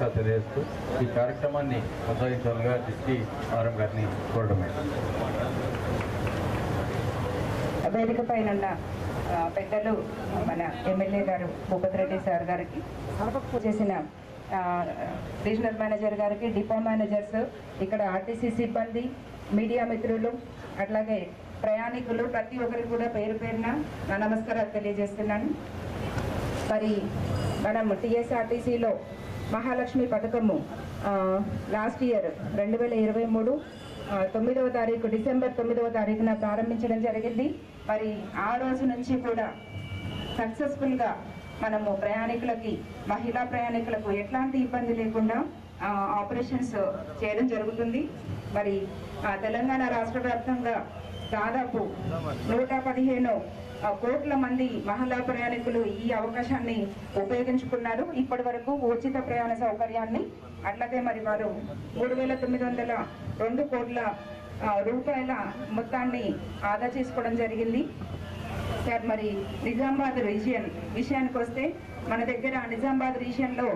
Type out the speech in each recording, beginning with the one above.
నమస్కారం తెలియజేస్తూ ఈ కార్యక్రమాన్ని కొనసాగించాలుగా డిస్టి ఆర్ఎం గారిని కోరడమే. వేదిక పైన ఉన్న పెద్దలు మన ఎమ్మెల్యే గారు భూపతి రెడ్డి సార్ గారికి చేసిన రీజనల్ మేనేజర్ గారికి డిపో మేనేజర్స్ ఇక్కడ ఆర్టీసీ సిబ్బంది మీడియా మిత్రులు అట్లాగే ప్రయాణికులు ప్రతి ఒక్కరికి కూడా పేరు పేరున నా నమస్కారాలు తెలియజేస్తున్నాను. మరి మనం టీఎస్ఆర్టీసీలో మహాలక్ష్మి పథకము లాస్ట్ ఇయర్ రెండు వేల ఇరవై మూడు తొమ్మిదవ తారీఖు డిసెంబర్ తొమ్మిదవ తారీఖున ప్రారంభించడం జరిగింది. మరి ఆ రోజు నుంచి కూడా సక్సెస్ఫుల్గా మనము ప్రయాణికులకి మహిళా ప్రయాణికులకు ఎట్లాంటి ఇబ్బంది లేకుండా ఆపరేషన్స్ చేయడం జరుగుతుంది. మరి తెలంగాణ రాష్ట్ర వ్యాప్తంగా దాదాపు నూట పదిహేను కోట్ల మంది మహిళా ప్రయాణికులు ఈ అవకాశాన్ని ఉపయోగించుకున్నారు. ఇప్పటి వరకు ఉచిత ప్రయాణ సౌకర్యాన్ని అట్లాగే మరి వారు మూడు వేల తొమ్మిది వందల రెండు కోట్ల రూపాయల మొత్తాన్ని ఆదా చేసుకోవడం జరిగింది. సార్ మరి నిజామాబాద్ రీజియన్ విషయానికి వస్తే మన దగ్గర నిజామాబాద్ రీజియన్లో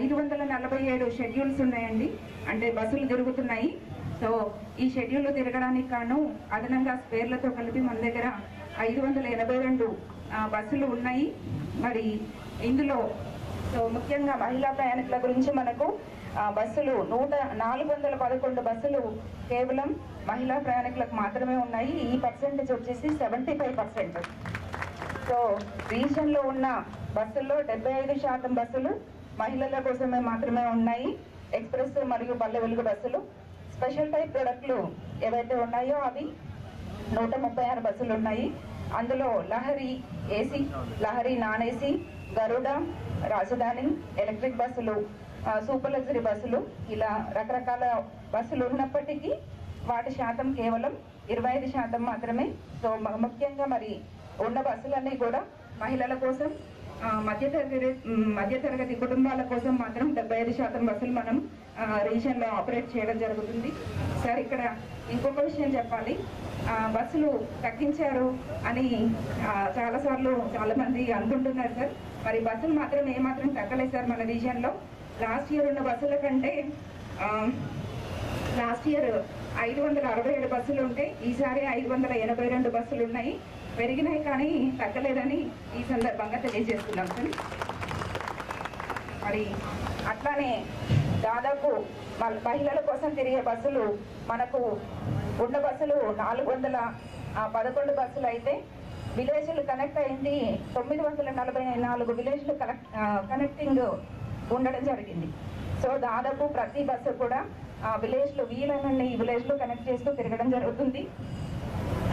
ఐదు వందల నలభై ఏడు షెడ్యూల్స్ ఉన్నాయండి. అంటే బస్సులు తిరుగుతున్నాయి. సో ఈ షెడ్యూల్ తిరగడానికి కాను అదనంగా స్పేర్లతో కలిపి మన దగ్గర ఐదు వందల ఎనభై రెండు బస్సులు ఉన్నాయి. మరి ఇందులో సో ముఖ్యంగా మహిళా ప్రయాణికుల గురించి మనకు బస్సులు నూట నాలుగు వందల పదకొండు బస్సులు కేవలం మహిళా ప్రయాణికులకు మాత్రమే ఉన్నాయి. ఈ పర్సెంటేజ్ వచ్చేసి సెవెంటీ ఫైవ్ పర్సెంట్. సో రీజన్లో ఉన్న బస్సుల్లో డెబ్బై ఐదు శాతం బస్సులు మహిళల కోసమే మాత్రమే ఉన్నాయి. ఎక్స్ప్రెస్ మరియు పల్లె వెలుగు బస్సులు. స్పెషల్ టైప్ ప్రొడక్ట్లు ఏవైతే ఉన్నాయో అవి నూట ముప్పై ఆరు బస్సులు ఉన్నాయి అందులో Lahari AC Lahari non AC Garuda Rajdhani electric బస్సులు సూపర్ లగ్జరీ బస్సులు ఇలా రకరకాల బస్సులు ఉన్నప్పటికీ వాటి శాతం కేవలం ఇరవై ఐదు శాతం మాత్రమే. సో ముఖ్యంగా మరి ఉన్న బస్సులన్నీ కూడా మహిళల కోసం మధ్యతరగతి మధ్యతరగతి కుటుంబాల కోసం మాత్రం డెబ్బై ఐదు శాతం బస్సులు మనం రీజన్లో ఆపరేట్ చేయడం జరుగుతుంది. సార్ ఇక్కడ ఇంకొక విషయం చెప్పాలి. బస్సులు తగ్గించారు అని చాలాసార్లు చాలామంది అనుకుంటున్నారు సార్ మరి బస్సులు మాత్రం ఏమాత్రం తగ్గలేదు సార్ మన రీజన్లో లాస్ట్ ఇయర్ ఉన్న బస్సుల కంటే లాస్ట్ ఇయర్ ఐదు వందల అరవై ఏడు బస్సులు ఉంటే ఈసారి ఐదు వందల ఎనభై రెండు బస్సులు ఉన్నాయి. పెరిగినాయి కానీ తగ్గలేదని ఈ సందర్భంగా తెలియజేస్తున్నాం సార్ మరి అట్లానే దాదాపు మల్- మహిళల కోసం తిరిగే బస్సులు మనకు ఉన్న బస్సులు నాలుగు వందల పదకొండు బస్సులు అయితే విలేజ్లు కనెక్ట్ అయింది తొమ్మిది వందల నలభై నాలుగు విలేజ్లు కనెక్ట్ కనెక్టింగ్ ఉండడం జరిగింది. సో దాదాపు ప్రతి బస్సు కూడా ఆ విలేజ్లు వీలైనన్ని విలేజ్లు కనెక్ట్ చేస్తూ తిరగడం జరుగుతుంది.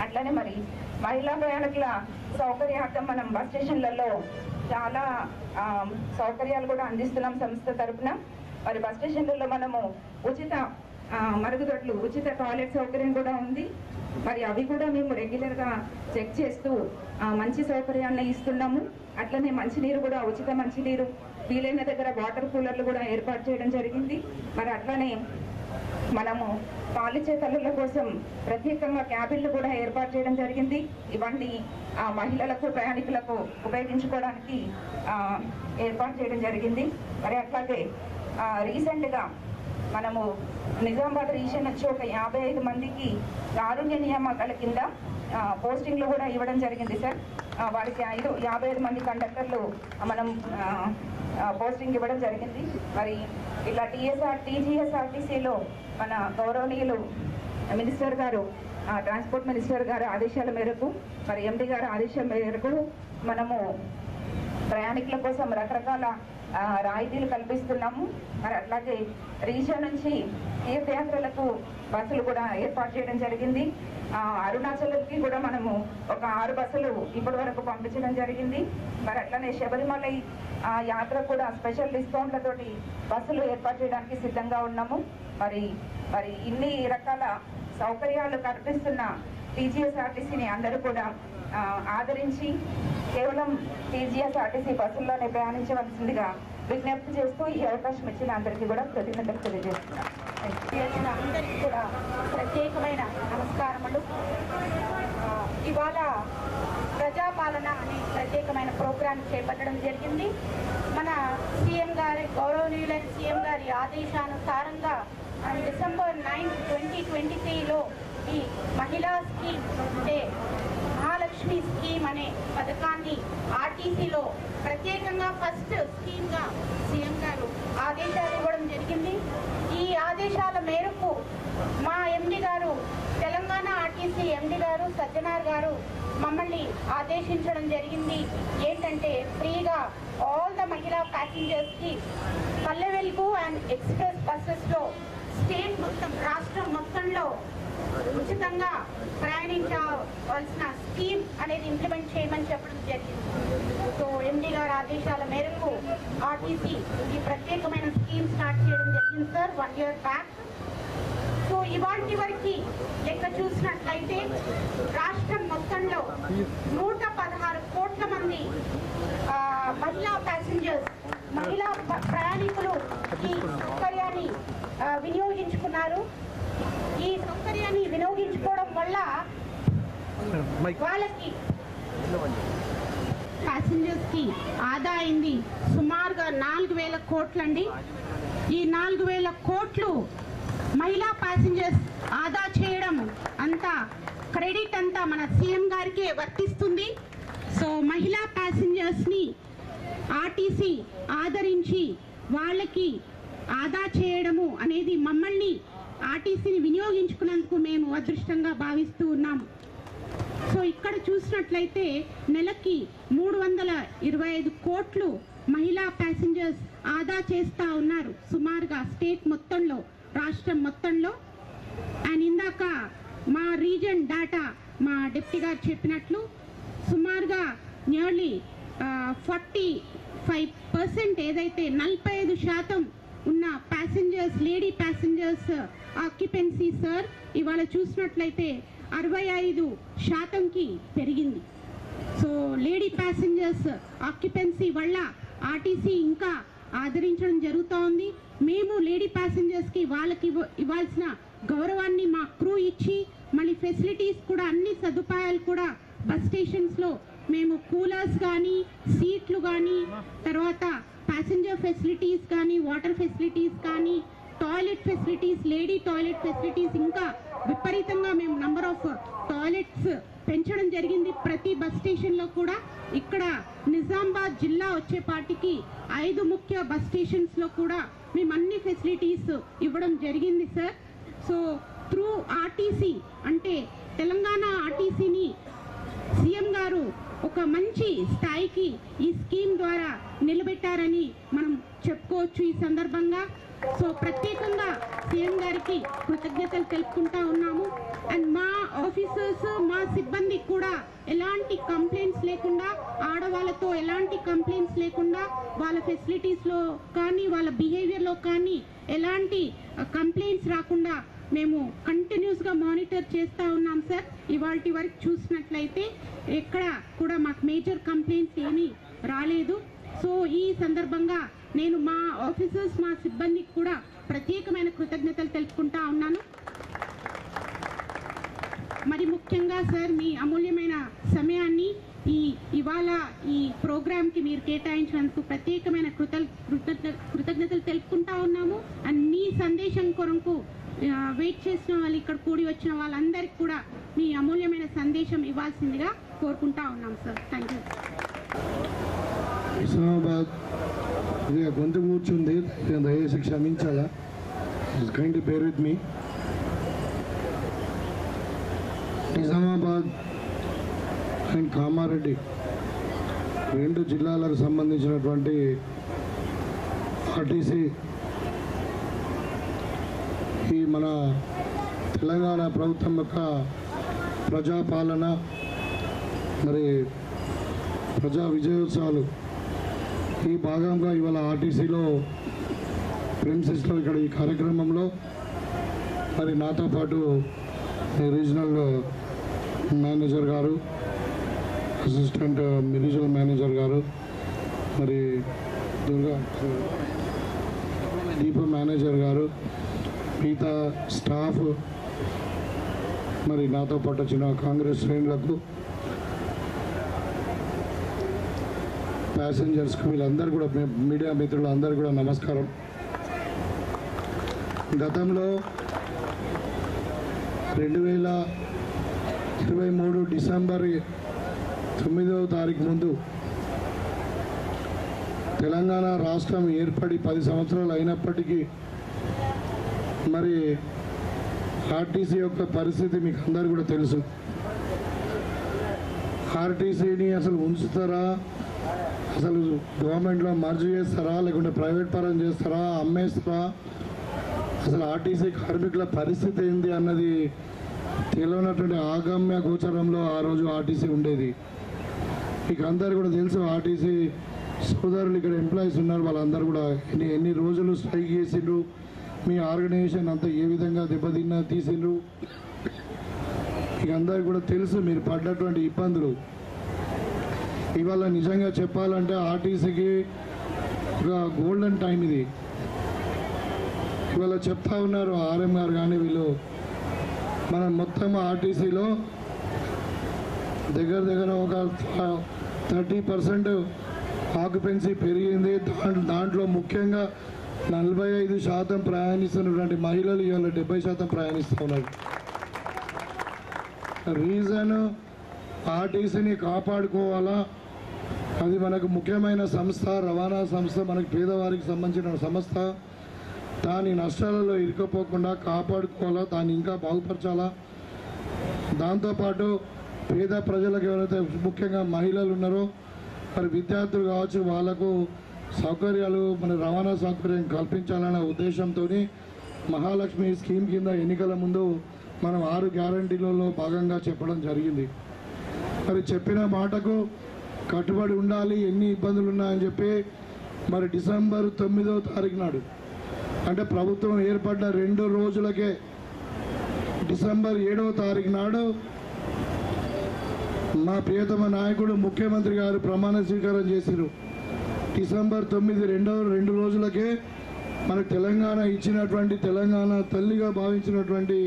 అట్లనే మరి మహిళా ప్రయాణికుల సౌకర్యార్థం మనం బస్ స్టేషన్లలో చాలా సౌకర్యాలు కూడా అందిస్తున్నాం సంస్థ తరపున. మరి బస్ స్టేషన్లలో మనము ఉచిత మరుగుదొడ్లు ఉచిత టాయిలెట్ సౌకర్యం కూడా ఉంది. మరి అవి కూడా మేము రెగ్యులర్గా చెక్ చేస్తూ మంచి సౌకర్యాన్ని ఇస్తున్నాము. అట్లనే మంచినీరు కూడా ఉచిత మంచినీరు వీలైన దగ్గర వాటర్ కూలర్లు కూడా ఏర్పాటు చేయడం జరిగింది. మరి అట్లనే మనము పాలిచ్చే తల్లుల కోసం ప్రత్యేకంగా క్యాబిన్లు కూడా ఏర్పాటు చేయడం జరిగింది. ఇవన్నీ ఆ, మహిళలకు ప్రయాణికులకు ఉపయోగించుకోవడానికి ఏర్పాటు చేయడం జరిగింది. మరి అట్లాగే రీసెంట్గా మనము నిజామాబాద్ రీజన్ వచ్చి ఒక యాభై ఐదు మందికి ఆరోగ్య నియామకాల కింద పోస్టింగ్లు కూడా ఇవ్వడం జరిగింది సార్. వారికి ఐదు యాభై ఐదు మంది కండక్టర్లు మనం పోస్టింగ్ ఇవ్వడం జరిగింది. మరి ఇలా టీఎస్ఆర్ టీజీఎస్ఆర్టీసీలో మన గౌరవనీయులు మినిస్టర్ గారు ఆ, ట్రాన్స్పోర్ట్ మినిస్టర్ గారు ఆదేశాల మేరకు మరి ఎండి గారు ఆదేశాల మేరకు మనము ప్రయాణికుల కోసం రకరకాల రాయితీలు కల్పిస్తున్నాము. మరి అట్లాగే రీజన్ నుంచి తీర్థయాత్రలకు బస్సులు కూడా ఏర్పాటు చేయడం జరిగింది. అరుణాచల్కి కూడా మనము ఒక ఆరు బస్సులు ఇప్పటి వరకు పంపించడం జరిగింది. మరి అట్లనే శబరిమల ఆ, యాత్ర కూడా స్పెషల్ డిస్కౌంట్లతోటి బస్సులు ఏర్పాటు చేయడానికి సిద్ధంగా ఉన్నాము. మరి మరి ఇన్ని రకాల సౌకర్యాలు కల్పిస్తున్న టీజీఎస్ఆర్టీసీని అందరూ కూడా ఆదరించి కేవలం టీజీఎస్ఆర్టీసీ బస్సుల్లోనే ప్రయాణించవలసిందిగా విజ్ఞప్తి చేస్తూ ఈ అవకాశం ఇచ్చిన అందరికీ కూడా కృతజ్ఞతలు తెలియజేస్తున్నాను. అందరికీ కూడా ప్రత్యేకమైన నమస్కారములు. ఇవాళ ప్రజాపాలన అనే ప్రత్యేకమైన ప్రోగ్రాం చేపట్టడం జరిగింది. మన సీఎం గారి గౌరవనీయులైన సీఎం గారి ఆదేశానుసారంగా మనం డిసెంబర్ నైన్ ట్వంటీ ట్వంటీ త్రీలో ఈ మహిళా స్కీమ్ అంటే పథకాన్ని ఆర్టీసీలో ప్రత్యేకంగా ఫస్ట్ స్కీమ్గా సీఎం గారు ఆదేశాలు ఇవ్వడం జరిగింది. ఈ ఆదేశాల మేరకు మా ఎండి గారు తెలంగాణ ఆర్టీసీ ఎండి గారు సజ్జనార్ గారు మమ్మల్ని ఆదేశించడం జరిగింది. ఏంటంటే ఫ్రీగా ఆల్ ద మహిళా ప్యాసింజర్స్కి Palle Velugu and express బస్సెస్లో state మొత్తం రాష్ట్రం మొత్తంలో ఉచితంగా ప్రయాణించవలసిన స్కీమ్ అనేది ఇంప్లిమెంట్ చేయమని చెప్పడం జరిగింది. సో ఎండి గారి ఆదేశాల మేరకు ఆర్టీసీ ఈ ప్రత్యేకమైన స్కీమ్ స్టార్ట్ చేయడం జరిగింది sir one year back. So ఇవాటి వరకు లెక్క చూసినట్లయితే రాష్ట్రం మొత్తంలో నూట పదహారు కోట్ల మంది మహిళా ప్యాసింజర్స్ మహిళా ప్రయాణికులు ఈ సౌకర్యాన్ని వినియోగించుకున్నారు. ఈ సౌకర్యాన్ని వినియోగించుకోవడం వల్ల వాళ్ళకి ప్యాసింజర్స్కి ఆదా అయింది సుమారుగా నాలుగు వేల కోట్లండి. ఈ నాలుగు వేల కోట్లు మహిళా ప్యాసింజర్స్ ఆదా చేయడం అంతా క్రెడిట్ అంతా మన సీఎం గారికే వర్తిస్తుంది. సో మహిళా ప్యాసింజర్స్ని ఆర్టీసీ ఆదరించి వాళ్ళకి ఆదా చేయడము అనేది మమ్మల్ని ఆర్టీసీని వినియోగించుకున్నందుకు మేము అదృష్టంగా భావిస్తూ ఉన్నాము సో ఇక్కడ చూసినట్లయితే నెలకి మూడు వందల ఇరవై ఐదు కోట్లు మహిళా ప్యాసింజర్స్ ఆదా చేస్తూ ఉన్నారు. సుమారుగా స్టేట్ మొత్తంలో రాష్ట్రం మొత్తంలో. అండ్ ఇందాక మా రీజన్ డాటా మా డిప్టీ గారు చెప్పినట్లు సుమారుగా నియర్లీ ఫార్టీ ఫైవ్ పర్సెంట్ ఏదైతే నలభై ఐదు శాతం ఉన్న passengers lady passengers occupancy sir ఇవాళ చూసినట్లయితే అరవై ఐదు శాతంకి పెరిగింది. సో లేడీ ప్యాసింజర్స్ ఆక్యుపెన్సీ వల్ల ఆర్టీసీ ఇంకా ఆదరించడం జరుగుతూ ఉంది మేము లేడీ ప్యాసింజర్స్కి వాళ్ళకి ఇవ్వాల్సిన గౌరవాన్ని మా క్రూ ఇచ్చి మళ్ళీ ఫెసిలిటీస్ కూడా అన్ని సదుపాయాలు కూడా బస్ స్టేషన్స్లో మేము కూలర్స్ కానీ సీట్లు కానీ తర్వాత ప్యాసింజర్ ఫెసిలిటీస్ కానీ వాటర్ ఫెసిలిటీస్ కానీ toilet facilities lady toilet facilities ఇంకా విపరీతంగా మేము నంబర్ ఆఫ్ టాయిలెట్స్ పెంచడం జరిగింది. ప్రతి బస్ స్టేషన్లో కూడా ఇక్కడ నిజామాబాద్ జిల్లా వచ్చేపాటికి ఐదు ముఖ్య బస్ స్టేషన్స్లో కూడా మేము అన్ని ఫెసిలిటీస్ ఇవ్వడం జరిగింది సార్ సో త్రూ ఆర్టీసీ అంటే తెలంగాణ ఆర్టీసీని సీఎం గారు ఒక మంచి స్థాయికి ఈ స్కీమ్ ద్వారా నిలబెట్టారని మనం చెప్పుకోవచ్చు ఈ సందర్భంగా. సో ప్రత్యేకంగా సీఎం గారికి కృతజ్ఞతలు తెలుపుకుంటా ఉన్నాము. అండ్ మా ఆఫీసర్స్ మా సిబ్బంది కూడా ఎలాంటి కంప్లైంట్స్ లేకుండా ఆడవాళ్ళతో ఎలాంటి కంప్లైంట్స్ లేకుండా వాళ్ళ ఫెసిలిటీస్లో కానీ వాళ్ళ బిహేవియర్లో కానీ ఎలాంటి కంప్లైంట్స్ రాకుండా మేము కంటిన్యూస్గా మానిటర్ చేస్తూ ఉన్నాం సార్ ఇవాళ వరకు చూసినట్లయితే ఎక్కడ కూడా మాకు మేజర్ కంప్లైంట్స్ ఏమీ రాలేదు. సో ఈ సందర్భంగా నేను మా ఆఫీసర్స్ మా సిబ్బందికి కూడా ప్రత్యేకమైన కృతజ్ఞతలు తెలుపుకుంటా ఉన్నాను. మరి ముఖ్యంగా సార్ మీ అమూల్యమైన సమయాన్ని ఈ ఇవాళ ఈ ప్రోగ్రామ్కి మీరు కేటాయించినందుకు ప్రత్యేకమైన కృత కృతజ్ఞ కృతజ్ఞతలు తెలుపుకుంటా ఉన్నాము. అండ్ మీ సందేశం కొరకు వెయిట్ చేసిన వాళ్ళు ఇక్కడ కూడి వచ్చిన వాళ్ళందరికీ కూడా మీ అమూల్యమైన సందేశం ఇవ్వాల్సిందిగా కోరుకుంటా ఉన్నాం సార్ థ్యాంక్ యూ ఇస్లామాబాద్ ఇక గొంతు కూర్చుంది. నేను దయచేసి క్షమించాలా? Kind bear with me Nizamabad and Kamareddy రెండు జిల్లాలకు సంబంధించినటువంటి ఆర్టీసీ ఈ మన తెలంగాణ ప్రభుత్వం యొక్క ప్రజాపాలన మరి ప్రజా విజయోత్సవాలు. ఈ భాగంగా ఇవాళ ఆర్టీసీలో ప్రిన్సెస్లో ఇక్కడ ఈ కార్యక్రమంలో మరి నాతో పాటు రీజనల్ మేనేజర్ గారు అసిస్టెంట్ రీజనల్ మేనేజర్ గారు మరి దుర్గా దీప మేనేజర్ గారు మిగతా స్టాఫ్ మరి నాతో పాటు వచ్చిన కాంగ్రెస్ శ్రేణులకు ప్యాసింజర్స్కి వీళ్ళందరూ కూడా మీడియా మిత్రులు అందరూ కూడా నమస్కారం. గతంలో రెండు వేల ఇరవై మూడు డిసెంబర్ తొమ్మిదవ తారీఖు ముందు తెలంగాణ రాష్ట్రం ఏర్పడి పది సంవత్సరాలు అయినప్పటికీ మరి ఆర్టీసీ యొక్క పరిస్థితి మీకు అందరు కూడా తెలుసు. ఆర్టీసీని అసలు ఉంచుతారా? అసలు గవర్నమెంట్లో మర్జ్ చేస్తారా? లేకుంటే ప్రైవేట్ పరం చేస్తారా? అమ్మేస్తారా? అసలు ఆర్టీసీ కార్మికుల పరిస్థితి ఏంది అన్నది తెలియనటువంటి ఆగమ్య గోచరంలో ఆ రోజు ఆర్టీసీ ఉండేది. మీకు అందరు కూడా తెలుసు ఆర్టీసీ సోదరులు ఇక్కడ ఎంప్లాయీస్ ఉన్నారు వాళ్ళందరూ కూడా ఎన్ని ఎన్ని రోజులు స్ట్రైక్ చేసిండ్రు? మీ ఆర్గనైజేషన్ అంతా ఏ విధంగా దెబ్బతిన్నా తీసిండ్రు? మీకు అందరికి కూడా తెలుసు మీరు పడ్డటువంటి ఇబ్బందులు. ఇవాళ నిజంగా చెప్పాలంటే ఆర్టీసీకి ఒక గోల్డెన్ టైం ఇది. ఇవాళ చెప్తా ఉన్నారు ఆర్ఎం గారు కానీ వీళ్ళు. మనం మొత్తం ఆర్టీసీలో దగ్గర దగ్గర ఒక థర్టీ పర్సెంట్ ఆక్యుపెన్సీ పెరిగింది. దాంట్లో ముఖ్యంగా నలభై ఐదు శాతం ప్రయాణిస్తున్నటువంటి మహిళలు ఇవాళ డెబ్బై శాతం ప్రయాణిస్తున్నారు. రీజన్ ఆర్టీసీని కాపాడుకోవాలా? అది మనకు ముఖ్యమైన సంస్థ రవాణా సంస్థ మనకు పేదవారికి సంబంధించిన సంస్థ. దాని నష్టాలలో ఇరుకపోకుండా కాపాడుకోవాలా? దాన్ని ఇంకా బాగుపరచాలా? దాంతోపాటు పేద ప్రజలకు ఎవరైతే ముఖ్యంగా మహిళలు ఉన్నారో మరి విద్యార్థులు కావచ్చు వాళ్ళకు సౌకర్యాలు మన రవాణా సౌకర్యం కల్పించాలనే ఉద్దేశంతో మహాలక్ష్మి స్కీమ్ కింద ఎన్నికల ముందు మనం ఆరు గ్యారంటీలలో భాగంగా చెప్పడం జరిగింది. మరి చెప్పిన మాటకు కట్టుబడి ఉండాలి ఎన్ని ఇబ్బందులు ఉన్నాయని చెప్పి మరి డిసెంబర్ తొమ్మిదో తారీఖు నాడు అంటే ప్రభుత్వం ఏర్పడ్డ రెండు రోజులకే డిసెంబర్ ఏడవ తారీఖు నాడు మా ప్రియతమ నాయకుడు ముఖ్యమంత్రి గారు ప్రమాణ స్వీకారం చేసిరు డిసెంబర్ తొమ్మిది రెండవ రెండు రోజులకే మన తెలంగాణ ఇచ్చినటువంటి తెలంగాణ తల్లిగా భావించినటువంటి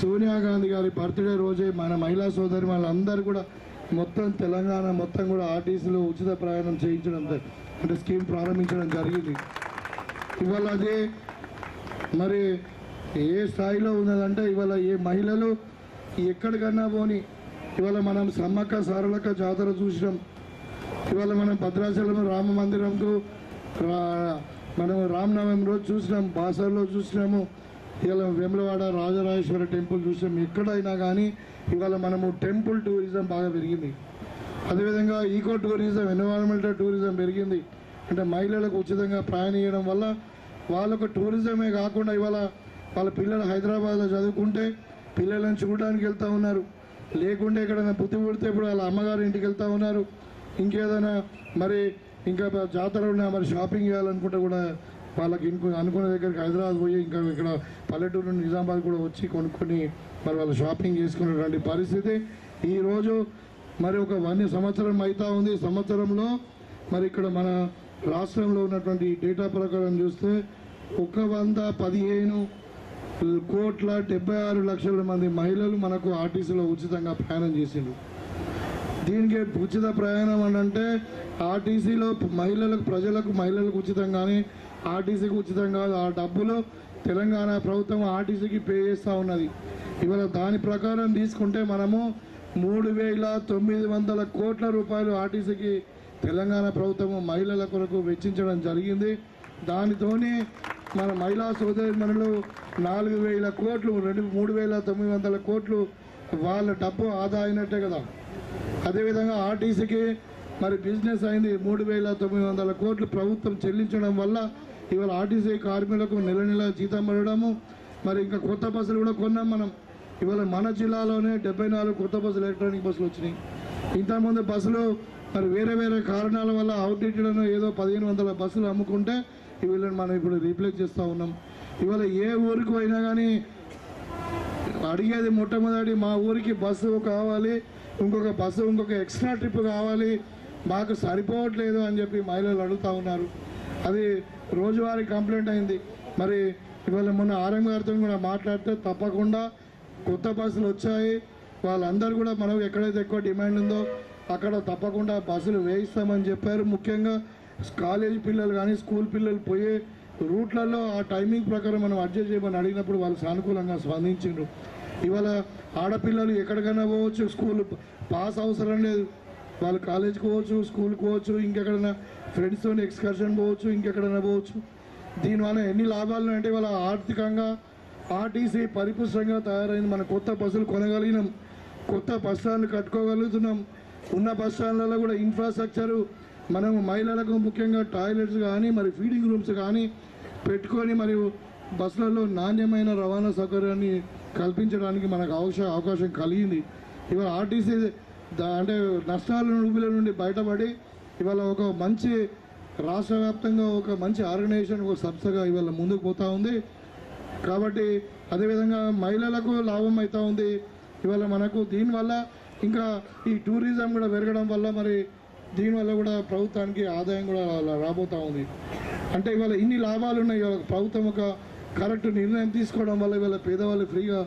సోనియా గాంధీ గారి బర్త్డే రోజే మన మహిళా సోదరి వాళ్ళందరూ కూడా మొత్తం తెలంగాణ మొత్తం కూడా ఆర్టీసీలో ఉచిత ప్రయాణం చేయించడం అంటే స్కీమ్ ప్రారంభించడం జరిగింది. ఇవాళ అదే మరి ఏ స్థాయిలో ఉన్నదంటే ఇవాళ ఏ మహిళలు ఎక్కడికన్నా పోని ఇవాళ మనం సమ్మక్క సారలక్క జాతర చూసినాం. ఇవాళ మనం భద్రాచలం రామ మందిరంకు మనం రామనవమి రోజు చూసినాం బాసర్లో చూసినాము ఇవాళ వెములవాడ రాజరాజేశ్వర టెంపుల్ చూసినాం. ఎక్కడైనా కానీ ఇవాళ మనము టెంపుల్ టూరిజం బాగా పెరిగింది. అదేవిధంగా ఈకో టూరిజం ఎన్విరాన్మెంటల్ టూరిజం పెరిగింది. అంటే మహిళలకు ఉచితంగా ప్రయాణించడం వల్ల వాళ్ళకు టూరిజమే కాకుండా ఇవాళ వాళ్ళ పిల్లలు హైదరాబాద్లో చదువుకుంటే పిల్లలను చూడడానికి వెళ్తూ ఉన్నారు. లేకుంటే ఎక్కడైనా బుద్ధి పుడితే ఇప్పుడు వాళ్ళ అమ్మగారి ఇంటికి వెళ్తూ ఉన్నారు. ఇంకేదైనా మరి ఇంకా జాతర ఉన్నా మరి షాపింగ్ చేయాలనుకుంటే కూడా వాళ్ళకి ఇంకో అనుకున్న దగ్గరికి హైదరాబాద్ పోయి ఇంకా ఇక్కడ పల్లెటూరు నిజామాబాద్ కూడా వచ్చి కొనుక్కొని మరి వాళ్ళు షాపింగ్ చేసుకునేటువంటి పరిస్థితి. ఈరోజు మరి ఒక వన్ సంవత్సరం అవుతా ఉంది. సంవత్సరంలో మరి ఇక్కడ మన రాష్ట్రంలో ఉన్నటువంటి డేటా ప్రకారం చూస్తే ఒక వంద పదిహేను కోట్ల డెబ్బై ఆరు లక్షల మంది మహిళలు మనకు ఆర్టీసీలో ఉచితంగా ప్రయాణం చేసిండ్రు. దీనికి ఉచిత ప్రయాణం అని అంటే ఆర్టీసీలో మహిళలకు ప్రజలకు మహిళలకు ఉచితం కానీ ఆర్టీసీకి ఉచితం కాదు. ఆ డబ్బులు తెలంగాణ ప్రభుత్వం ఆర్టీసీకి పే చేస్తూ ఉన్నది. ఇవాళ దాని ప్రకారం తీసుకుంటే మనము మూడు వేల తొమ్మిది వందల కోట్ల రూపాయలు ఆర్టీసీకి తెలంగాణ ప్రభుత్వం మహిళల కొరకు వెచ్చించడం జరిగింది. దానితోని మన మహిళా సోదరిమణులు నాలుగు వేల కోట్లు రెండు మూడు వేల తొమ్మిది వందల కోట్లు వాళ్ళ డబ్బు ఆదా అయినట్టే కదా. అదేవిధంగా ఆర్టీసీకి మరి బిజినెస్ అయింది మూడు వేల తొమ్మిది వందల కోట్లు ప్రభుత్వం చెల్లించడం వల్ల ఇవాళ ఆర్టీసీ కార్మికులకు నెల నెల జీతం పడడము. మరి ఇంకా కొత్త బస్సులు కూడా కొన్నాం మనం. ఇవాళ మన జిల్లాలోనే డెబ్బై నాలుగు కొత్త బస్సులు ఎలక్ట్రానిక్ బస్సులు వచ్చినాయి. ఇంతకుముందు బస్సులు మరి వేరే వేరే కారణాల వల్ల అవుట్డేటెడ్ ఏదో పదిహేను వందల బస్సులు అమ్ముకుంటే వీళ్ళని మనం ఇప్పుడు రీప్లేస్ చేస్తూ ఉన్నాం. ఇవాళ ఏ ఊరికి పోయినా కానీ అడిగేది మొట్టమొదటి మా ఊరికి బస్సు కావాలి. ఇంకొక బస్సు ఇంకొక ఎక్స్ట్రా ట్రిప్ కావాలి. మాకు సరిపోవట్లేదు అని చెప్పి మహిళలు అడుగుతూ ఉన్నారు. అది రోజువారీ కంప్లైంట్ అయింది. మరి ఇవాళ మొన్న ఆర్ఎం గారితో కూడా మాట్లాడితే తప్పకుండా కొత్త బస్సులు వచ్చాయి. వాళ్ళందరూ కూడా మనం ఎక్కడైతే ఎక్కువ డిమాండ్ ఉందో అక్కడ తప్పకుండా బస్సులు వేయిస్తామని చెప్పారు. ముఖ్యంగా కాలేజీ పిల్లలు కానీ స్కూల్ పిల్లలు పోయే రూట్లలో ఆ టైమింగ్ ప్రకారం మనం అడ్జస్ట్ చేయమని అడిగినప్పుడు వాళ్ళు సానుకూలంగా స్పందించిండ్రు. ఇవాళ ఆడపిల్లలు ఎక్కడికైనా పోవచ్చు స్కూల్ పాస్ అవసరం లేదు. వాళ్ళు కాలేజ్కి పోవచ్చు స్కూల్కి పోవచ్చు ఇంకెక్కడైనా ఫ్రెండ్స్తో ఎక్స్కర్షన్ పోవచ్చు ఇంకెక్కడైనా పోవచ్చు. దీనివల్ల ఎన్ని లాభాలు అంటే వాళ్ళ ఆర్థికంగా ఆర్టీసీ పరిపుష్టంగా తయారైంది. మన కొత్త బస్సులు కొనగలిగినాం. కొత్త బస్ స్టాండ్లు కట్టుకోగలుగుతున్నాం. ఉన్న బస్ స్టాండ్లలో కూడా ఇన్ఫ్రాస్ట్రక్చరు మనం మహిళలకు ముఖ్యంగా టాయిలెట్స్ కానీ మరి ఫీడింగ్ రూమ్స్ కానీ పెట్టుకొని మరియు బస్సులలో నాణ్యమైన రవాణా సౌకర్యాన్ని కల్పించడానికి మనకు అవకాశ అవకాశం కలిగింది. ఇవాళ ఆర్టీసీ అంటే నష్టాల ఊబిల నుండి బయటపడి ఇవాళ ఒక మంచి రాష్ట్ర వ్యాప్తంగా ఒక మంచి ఆర్గనైజేషన్ ఒక సంస్థగా ఇవాళ ముందుకు పోతూ ఉంది. కాబట్టి అదేవిధంగా మహిళలకు లాభం అవుతూ ఉంది. ఇవాళ మనకు దీనివల్ల ఇంకా ఈ టూరిజం కూడా పెరగడం వల్ల మరి దీనివల్ల కూడా ప్రభుత్వానికి ఆదాయం కూడా రాబోతూ రాబోతా ఉంది. అంటే ఇవాళ ఇన్ని లాభాలు ఉన్నాయి ఇవాళ ప్రభుత్వం ఒక కరెక్ట్ నిర్ణయం తీసుకోవడం వల్ల వీళ్ళ పేదవాళ్ళు ఫ్రీగా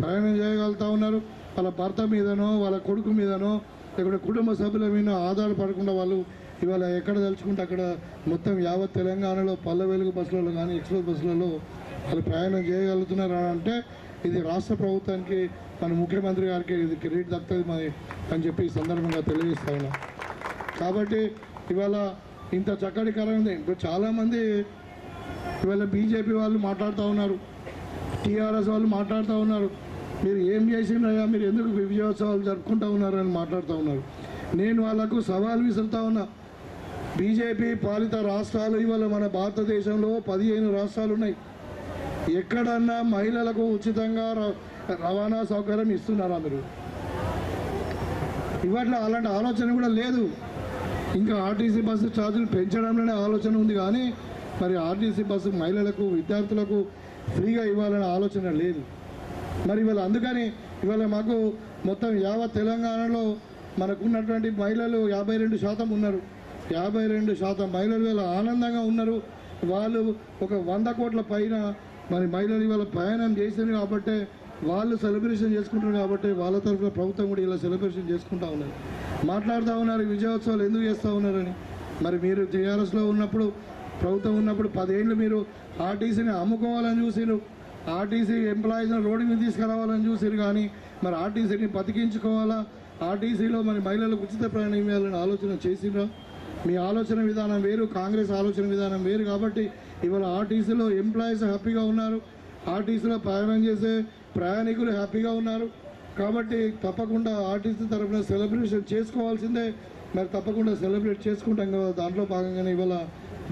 ప్రయాణం చేయగలుగుతా ఉన్నారు. వాళ్ళ భర్త మీదనో వాళ్ళ కొడుకు మీదనో లేకుంటే కుటుంబ సభ్యుల మీద ఆధారపడకుండా వాళ్ళు ఇవాళ ఎక్కడ తలుచుకుంటే అక్కడ మొత్తం యావత్ తెలంగాణలో పల్లె వెలుగు బస్సులలో కానీ ఎక్స్ప్రెస్ బస్సులలో వాళ్ళు ప్రయాణం చేయగలుగుతున్నారు అంటే ఇది రాష్ట్ర ప్రభుత్వానికి మన ముఖ్యమంత్రి గారికి ఇది క్రెడిట్ దక్కుతుంది మరి అని చెప్పి ఈ సందర్భంగా తెలియజేస్తా కాబట్టి ఇవాళ ఇంత చక్కటి కరం ఉంది. ఇప్పుడు చాలామంది ఇవాళ బీజేపీ వాళ్ళు మాట్లాడుతూ ఉన్నారు టీఆర్ఎస్ వాళ్ళు మాట్లాడుతూ ఉన్నారు మీరు ఏం చేసిండ్రయ్యా మీరు ఎందుకు విజయోత్సవాలు జరుపుకుంటూ ఉన్నారు అని మాట్లాడుతూ ఉన్నారు. నేను వాళ్ళకు సవాల్ విసురుతా ఉన్నా. బీజేపీ పాలిత రాష్ట్రాలు ఇవాళ మన భారతదేశంలో పదిహేను రాష్ట్రాలు ఉన్నాయి. ఎక్కడన్నా మహిళలకు ఉచితంగా ర- రవాణా సౌకర్యం ఇస్తున్నారా మీరు? ఇవాళ అలాంటి ఆలోచన కూడా లేదు. ఇంకా ఆర్టీసీ బస్సు ఛార్జీలు పెంచడంలోనే ఆలోచన ఉంది కానీ మరి ఆర్టీసీ బస్సు మహిళలకు విద్యార్థులకు ఫ్రీగా ఇవ్వాలనే ఆలోచన లేదు. మరి ఇవాళ అందుకని ఇవాళ మాకు మొత్తం యావత్ తెలంగాణలో మనకున్నటువంటి మహిళలు యాభై రెండు శాతం ఉన్నారు. యాభై రెండు శాతం మహిళలు ఇవాళ ఆనందంగా ఉన్నారు. వాళ్ళు ఒక వంద కోట్ల పైన మరి మహిళలు ఇవాళ ప్రయాణం చేశారు కాబట్టి వాళ్ళు సెలబ్రేషన్ చేసుకుంటారు కాబట్టి వాళ్ళ తరఫున ప్రభుత్వం కూడా ఇలా సెలబ్రేషన్ చేసుకుంటా ఉన్నారు మాట్లాడుతూ ఉన్నారు విజయోత్సవాలు ఎందుకు చేస్తూ ఉన్నారని. మరి మీరు టీఆర్ఎస్లో ఉన్నప్పుడు ప్రభుత్వం ఉన్నప్పుడు పదేళ్ళు మీరు ఆర్టీసీని అమ్ముకోవాలని చూసిరు ఆర్టీసీ ఎంప్లాయీస్ని రోడ్డు మీద తీసుకురావాలని చూసిరు కానీ మరి ఆర్టీసీని బతికించుకోవాలా? ఆర్టీసీలో మరి మహిళలకు ఉచిత ప్రయాణం ఇవ్వాలని ఆలోచన చేసిరా మీ ఆలోచన విధానం వేరు కాంగ్రెస్ ఆలోచన విధానం వేరు కాబట్టి ఇవాళ ఆర్టీసీలో ఎంప్లాయీస్ హ్యాపీగా ఉన్నారు. ఆర్టీసీలో ప్రయాణం చేసే ప్రయాణికులు హ్యాపీగా ఉన్నారు. కాబట్టి తప్పకుండా ఆర్టీసీ తరఫున సెలబ్రేషన్ చేసుకోవాల్సిందే. మరి తప్పకుండా సెలబ్రేట్ చేసుకుంటాం కదా దాంట్లో భాగంగానే ఇవాళ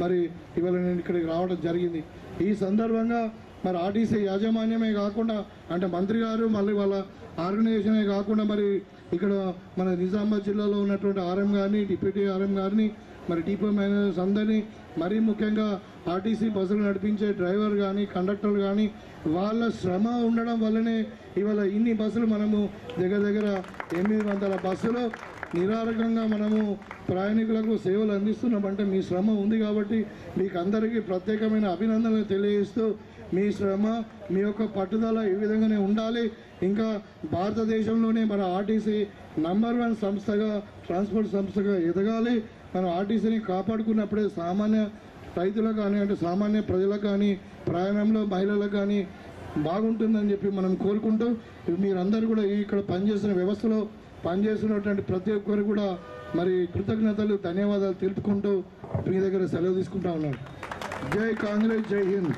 మరి ఇవాళ నేను ఇక్కడికి రావడం జరిగింది. ఈ సందర్భంగా మరి ఆర్టీసీ యాజమాన్యమే కాకుండా అంటే మంత్రి గారు మళ్ళీ వాళ్ళ ఆర్గనైజేషనే కాకుండా మరి ఇక్కడ మన నిజామాబాద్ జిల్లాలో ఉన్నటువంటి ఆర్ఎం గారిని డిప్యూటీ ఆర్ఎం గారిని మరి డిపో మేనేజర్స్ అందరినీ మరీ ముఖ్యంగా ఆర్టీసీ బస్సులు నడిపించే డ్రైవర్ కానీ కండక్టర్ కానీ వాళ్ళ శ్రమ ఉండడం వల్లనే ఇవాళ ఇన్ని బస్సులు మనము దగ్గర దగ్గర ఎనిమిది వందల బస్సులు నిరారకంగా మనము ప్రయాణికులకు సేవలు అందిస్తున్నామంటే మీ శ్రమ ఉంది కాబట్టి మీకు అందరికీ ప్రత్యేకమైన అభినందనలు తెలియజేస్తూ మీ శ్రమ మీ యొక్క పట్టుదల ఈ విధంగానే ఉండాలి. ఇంకా భారతదేశంలోనే మన ఆర్టీసీ నంబర్ వన్ సంస్థగా ట్రాన్స్పోర్ట్ సంస్థగా ఎదగాలి. మనం ఆర్టీసీని కాపాడుకున్నప్పుడే సామాన్య రైతులకు కానీ అంటే సామాన్య ప్రజలకు కానీ ప్రయాణంలో మహిళలకు కానీ బాగుంటుందని చెప్పి మనం కోరుకుంటూ మీరందరూ కూడా ఇక్కడ పనిచేసిన వ్యవస్థలో పనిచేస్తున్నటువంటి ప్రతి ఒక్కరు కూడా మరి కృతజ్ఞతలు ధన్యవాదాలు తెలుపుకుంటూ మీ దగ్గర సెలవు తీసుకుంటా ఉన్నాను. జై కాంగ్రెస్ జై హింద్.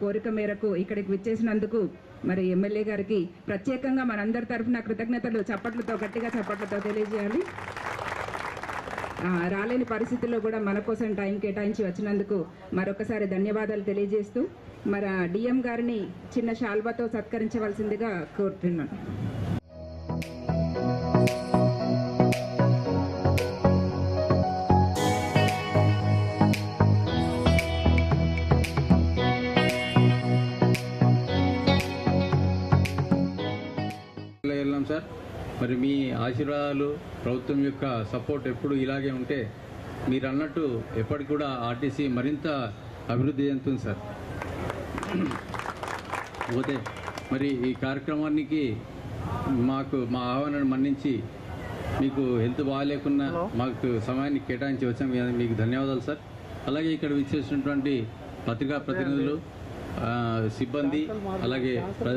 కోరిక మేరకు ఇక్కడికి విచ్చేసినందుకు మరి ఎమ్మెల్యే గారికి ప్రత్యేకంగా మనందరి తరఫున కృతజ్ఞతలు చప్పట్లతో గట్టిగా చప్పట్లతో తెలియజేయాలి. రాలేని పరిస్థితుల్లో కూడా మన కోసం టైం కేటాయించి వచ్చినందుకు మరొకసారి ధన్యవాదాలు తెలియజేస్తూ మరి డిఎం గారిని చిన్న శాల్వాతో సత్కరించవలసిందిగా కోరుతున్నాను. మరి మీ ఆశీర్వాదాలు ప్రభుత్వం యొక్క సపోర్ట్ ఎప్పుడు ఇలాగే ఉంటే మీరు అన్నట్టు ఎప్పటికి కూడా ఆర్టీసీ మరింత అభివృద్ధి చెందుతుంది సార్. పోతే మరి ఈ కార్యక్రమానికి మాకు మా ఆహ్వానాన్ని మన్నించి మీకు హెల్త్ బాగాలేకున్నా మాకు సమయాన్ని కేటాయించి వచ్చాం. మీకు ధన్యవాదాలు సార్. అలాగే ఇక్కడ విచ్చేసినటువంటి పత్రికా ప్రతినిధులు సిబ్బంది అలాగే